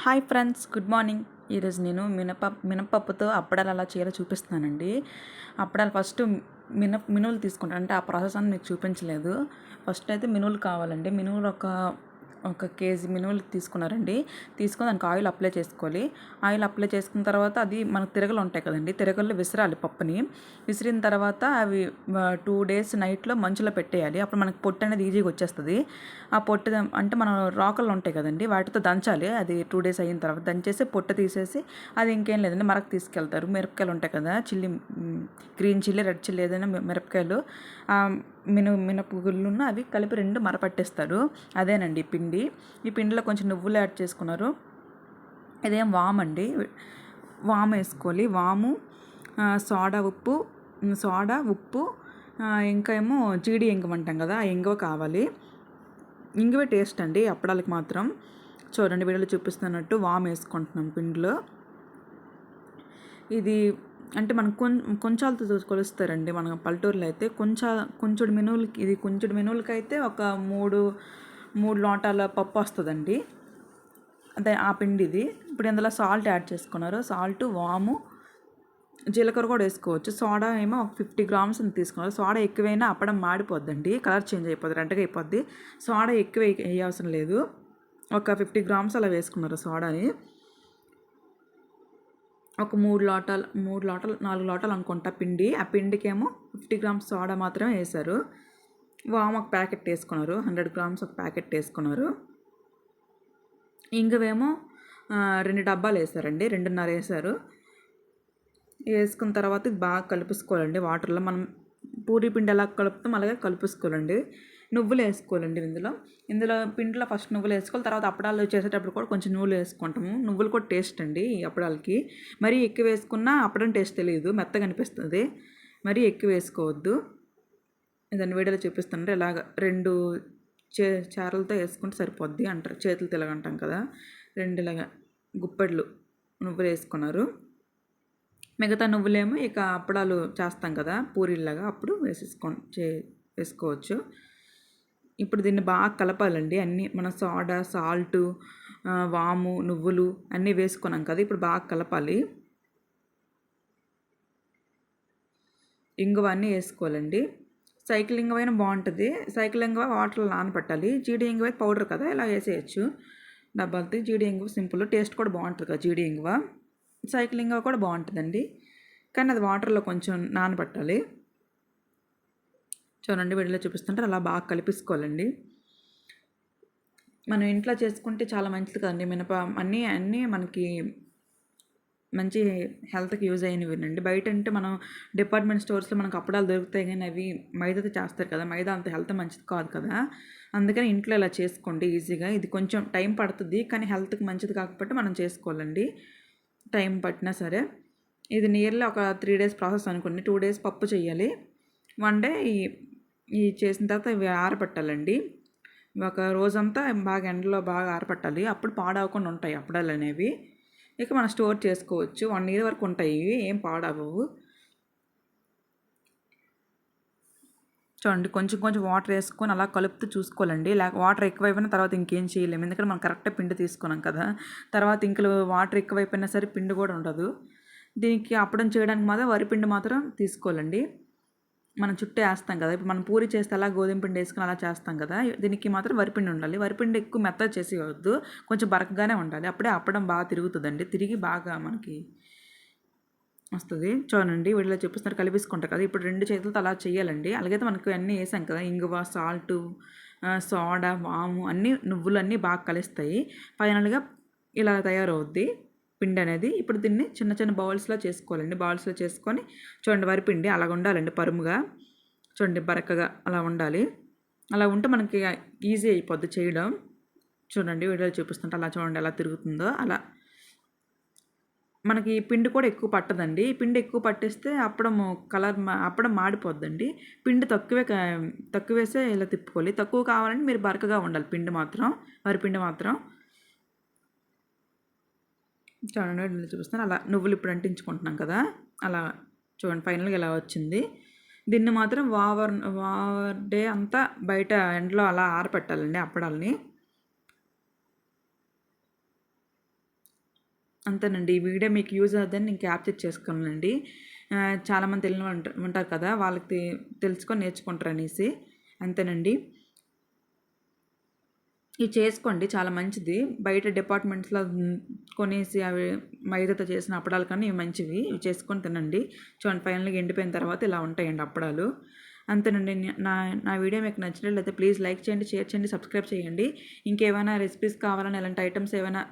Hi friends good morning. ఈరోజు నేను మినప మినపప్పుతో అప్పడాలు అలా చేయాలో చూపిస్తానండి అప్పడాలు ఫస్ట్ మిన మినువులు తీసుకుంటాను. అంటే ఆ ప్రాసెస్ అని మీకు చూపించలేదు. ఫస్ట్ అయితే మినువులు కావాలండి. మినువులు ఒక ఒక కేజీ మినుములు తీసుకున్నారండి. తీసుకొని దానికి ఆయిల్ అప్లై చేసుకోవాలి. ఆయిల్ అప్లై చేసుకున్న తర్వాత అది మనకు తిరగలు ఉంటాయి కదండి. తిరగల్లో విసిరాలి పప్పుని. విసిరిన తర్వాత అవి టూ డేస్ నైట్లో మంచులో పెట్టేయాలి. అప్పుడు మనకు పొట్టు అనేది ఈజీగా వచ్చేస్తుంది. ఆ పొట్టు అంటే మనం రాకలు ఉంటాయి కదండి. వాటితో దంచాలి. అది టూ డేస్ అయిన తర్వాత దంచేసి పొట్టు తీసేసి అది ఇంకేం లేదండి. మరకు తీసుకెళ్తారు. మిరపకాయలు ఉంటాయి కదా. Chilli green chilli red chilli ఏదైనా మిరపకాయలు. మిన మినపగుళ్ళున్న అవి కలిపి రెండు మరపట్టేస్తారు. అదేనండి ఈ పిండి. ఈ పిండిలో కొంచెం నువ్వులు యాడ్ చేసుకున్నారు. ఇదేం వామ్ అండి. వామ్ వేసుకోవాలి. వాము సోడా ఉప్పు సోడా ఉప్పు ఇంకా ఏమో జీడి ఇంగం అంటాం కదా ఆ ఇంగువ కావాలి. ఇంగువే టేస్ట్ అండి అప్పడాలకి మాత్రం. చూడండి వీడియోలో చూపిస్తున్నట్టు వామ్ వేసుకుంటున్నాం పిండిలో. ఇది అంటే మనం కొం కొంచాలతో కొలుస్తారండి. మన పల్లెటూరులో అయితే కొంచెం కొంచెడు మినువులకి ఇది కొంచెడు మినువులకి అయితే ఒక మూడు మూడు లోటాల పప్పు వస్తుందండి. అదే ఆ పిండి ఇది ఇప్పుడు ఇందులో సాల్ట్ యాడ్ చేసుకున్నారు. సాల్ట్ వాము జీలకర్ర కూడా వేసుకోవచ్చు. సోడా ఏమో ఒక ఫిఫ్టీ గ్రామ్స్ అని తీసుకున్నారు. సోడా ఎక్కువైనా అప్పడం మాడిపోద్దండి. కలర్ చేంజ్ అయిపోద్ది రెడ్గా అయిపోద్ది. సోడా ఎక్కువ వేయ- వేయవసరం లేదు. ఒక ఫిఫ్టీ గ్రామ్స్ అలా వేసుకున్నారు సోడాని. ఒక మూడు లోటాలు మూడు లోటాలు నాలుగు లోటాలు అనుకుంటా పిండి. ఆ పిండికేమో ఫిఫ్టీ గ్రామ్స్ సోడా మాత్రమే వేశారు. వామ్ ఒక ప్యాకెట్ వేసుకున్నారు. హండ్రెడ్ గ్రామ్స్ ఒక ప్యాకెట్ వేసుకున్నారు. ఇంకవేమో రెండు డబ్బాలు వేసారండి రెండున్నర వేసారు వేసుకున్న తర్వాత ఇది బాగా కలుపుకోవాలండి. వాటర్లో మనం పూరి పిండి ఎలా కలుపుతాం అలాగే కలిపేసుకోవాలండి నువ్వులు వేసుకోవాలండి ఇందులో. ఇందులో పిండిలో ఫస్ట్ నువ్వులు వేసుకోవాలి. తర్వాత అప్పడాలు చేసేటప్పుడు కూడా కొంచెం నువ్వులు వేసుకుంటాము. నువ్వులు కూడా టేస్ట్ అండి ఈ అప్పడాలకి. మరీ ఎక్కువ వేసుకున్నా అప్పడం టేస్ట్ తెలియదు. మెత్తగా అనిపిస్తుంది. మరీ ఎక్కువ వేసుకోవద్దు. దాన్ని వీడియోలో చూపిస్తుంటారు ఇలాగ రెండు చే చారలతో వేసుకుంటే సరిపోద్ది అంటారు. చేతులు తిలగంటాం కదా. రెండు ఇలాగ గుప్పెడ్లు నువ్వులు వేసుకున్నారు. మిగతా నువ్వులేమో ఇక అప్పడాలు చేస్తాం కదా. పూరీలాగా అప్పుడు వేసేసుకో చే వేసుకోవచ్చు. ఇప్పుడు దీన్ని బాగా కలపాలండి. అన్నీ మన సోడా సాల్టు వాము నువ్వులు అన్నీ వేసుకున్నాం కదా ఇప్పుడు బాగా కలపాలి. ఇంగువ అన్నీ వేసుకోవాలండి. సైకిల్ ఇంగువ అయినా బాగుంటుంది. సైకిల్ ఇంగువ వాటర్లో నానబెట్టాలి. జీడి ఇంగువ పౌడర్ కదా ఇలా వేసేయచ్చు. డబ్బాలతో జీడి ఇంగువ సింపుల్. టేస్ట్ కూడా బాగుంటుంది కదా జీడి ఇంగువ. సైకిల్ ఇంగువ కూడా బాగుంటుందండి. కానీ అది వాటర్లో కొంచెం నానబెట్టాలి. చూడండి వీడియోలో చూపిస్తుంటారు అలా బాగా కలిపేసుకోవాలండి. మనం ఇంట్లో చేసుకుంటే చాలా మంచిది కదండి. మినప అన్నీ అన్నీ మనకి మంచి హెల్త్కి యూజ్ అయినవినండి. బయట అంటే మనం డిపార్ట్మెంట్ స్టోర్స్లో మనకు అప్పడాలు దొరుకుతాయి కానీ అవి మైదాతో చేస్తారు కదా. మైదా అంత హెల్త్ మంచిది కాదు కదా. అందుకని ఇంట్లో ఇలా చేసుకోండి ఈజీగా. ఇది కొంచెం టైం పడుతుంది కానీ హెల్త్కి మంచిది కాకపోతే మనం చేసుకోవాలండి. టైం పట్టినా సరే. ఇది నియర్లీ ఒక త్రీ డేస్ ప్రాసెస్ అనుకోండి. టూ డేస్ పప్పు చేయాలి వన్ డే ఈ ఇవి చేసిన తర్వాత ఇవి ఆరబెట్టాలండి. ఒక రోజంతా బాగా ఎండలో బాగా ఆరబెట్టాలి. అప్పుడు పాడవకుండా ఉంటాయి అప్పడాలు అనేవి. ఇక మనం స్టోర్ చేసుకోవచ్చు. వన్ ఇయర్ వరకు ఉంటాయి ఇవి. ఏం పాడవవు. చూడండి కొంచెం కొంచెం వాటర్ వేసుకొని అలా కలుపుతూ చూసుకోవాలండి. లేక వాటర్ ఎక్కువైపోయిన తర్వాత ఇంకేం చేయలేము. ఎందుకంటే మనం కరెక్ట్గా పిండి తీసుకున్నాం కదా. తర్వాత ఇంకలు వాటర్ ఎక్కువైపోయినా సరే పిండి కూడా ఉండదు. దీనికి అప్పడం చేయడానికి మాత్రం వరి పిండి మాత్రం తీసుకోవాలండి. మనం చుట్టూ వేస్తాం కదా. ఇప్పుడు మనం పూరి చేస్తే అలా గోధుమ పిండి వేసుకుని అలా చేస్తాం కదా. దీనికి మాత్రం వరిపిండి ఉండాలి. వరిపిండి ఎక్కువ మెత్త చేసి వద్దు కొంచెం బరకగానే ఉండాలి. అప్పుడే అప్పడం బాగా తిరుగుతుందండి. తిరిగి బాగా మనకి వస్తుంది. చూడండి వీడియోలో చూపిస్తున్నారు. కలిపేసుకుంటారు కదా. ఇప్పుడు రెండు చేతులతో అలా చేయాలండి. అలాగైతే మనకు అన్నీ వేసాం కదా. ఇంగువ సాల్టు సోడా వాము అన్నీ నువ్వులు అన్నీ బాగా కలుస్తాయి. ఫైనల్గా ఇలా తయారవుద్ది. పిండి అనేది ఇప్పుడు దీన్ని చిన్న చిన్న బౌల్స్లో చేసుకోవాలండి. బౌల్స్లో చేసుకొని చూడండి వరి పిండి అలా ఉండాలండి పరుముగా. చూడండి బరకగా అలా ఉండాలి. అలా ఉంటే మనకి ఈజీ అయిపోద్ది చేయడం. చూడండి వీడియోలో చూపిస్తుంటే అలా చూడండి ఎలా తిరుగుతుందో అలా. మనకి ఈ పిండి కూడా ఎక్కువ పట్టదండి. ఈ పిండి ఎక్కువ పట్టేస్తే అప్పడం కలర్ మా అప్పడం మాడిపోద్దండి. పిండి తక్కువే కా- తక్కువేసే ఇలా తిప్పుకోవాలి. తక్కువ కావాలంటే మీరు బరకగా ఉండాలి పిండి మాత్రం వరి పిండి మాత్రం. చూడండి చూపిస్తాను. అలా నువ్వులు ఇప్పుడు అంటించుకుంటున్నాం కదా? అలా చూడండి ఫైనల్గా ఇలా వచ్చింది. దీన్ని మాత్రం వావర్ వావర్ డే అంతా బయట ఎండలో అలా ఆరపెట్టాలండి అప్పడాలని. అంతేనండి ఈ వీడియో మీకు యూజ్ అవుతుందని నేను క్యాప్చర్ చేసుకున్నానండి. చాలామంది తెలియని ఉంటారు కదా వాళ్ళకి తెలుసుకొని నేర్చుకుంటారు అనేసి అంతేనండి. ఇవి చేసుకోండి చాలా మంచిది. బయట డిపార్ట్మెంట్స్లో కొనేసి అవి మైదాతో చేసిన అప్పడాలు కానీ ఇవి మంచివి. ఇవి చేసుకొని తినండి. చూడండి ఫైనల్గా ఎండిపోయిన తర్వాత ఇలా ఉంటాయండి అప్పడాలు. అంతేనండి. నా నా వీడియో మీకు నచ్చినట్లయితే ప్లీజ్ లైక్ చేయండి షేర్ చేయండి సబ్స్క్రైబ్ చేయండి. ఇంకేమైనా రెసిపీస్ కావాలన్నా ఇలాంటి ఐటమ్స్ ఏమైనా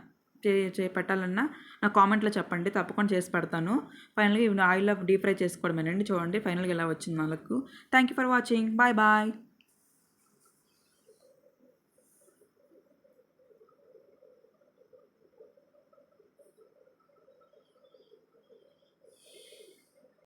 చే పెట్టాలన్నా నా కామెంట్లో చెప్పండి. తప్పకుండా చేసి పెడతాను. ఫైనల్గా ఇవి ఆయిల్లో డీప్ ఫ్రై చేసుకోవడమేనండి. చూడండి ఫైనల్గా ఇలా వచ్చింది వాళ్ళకు. Thank you for watching bye bye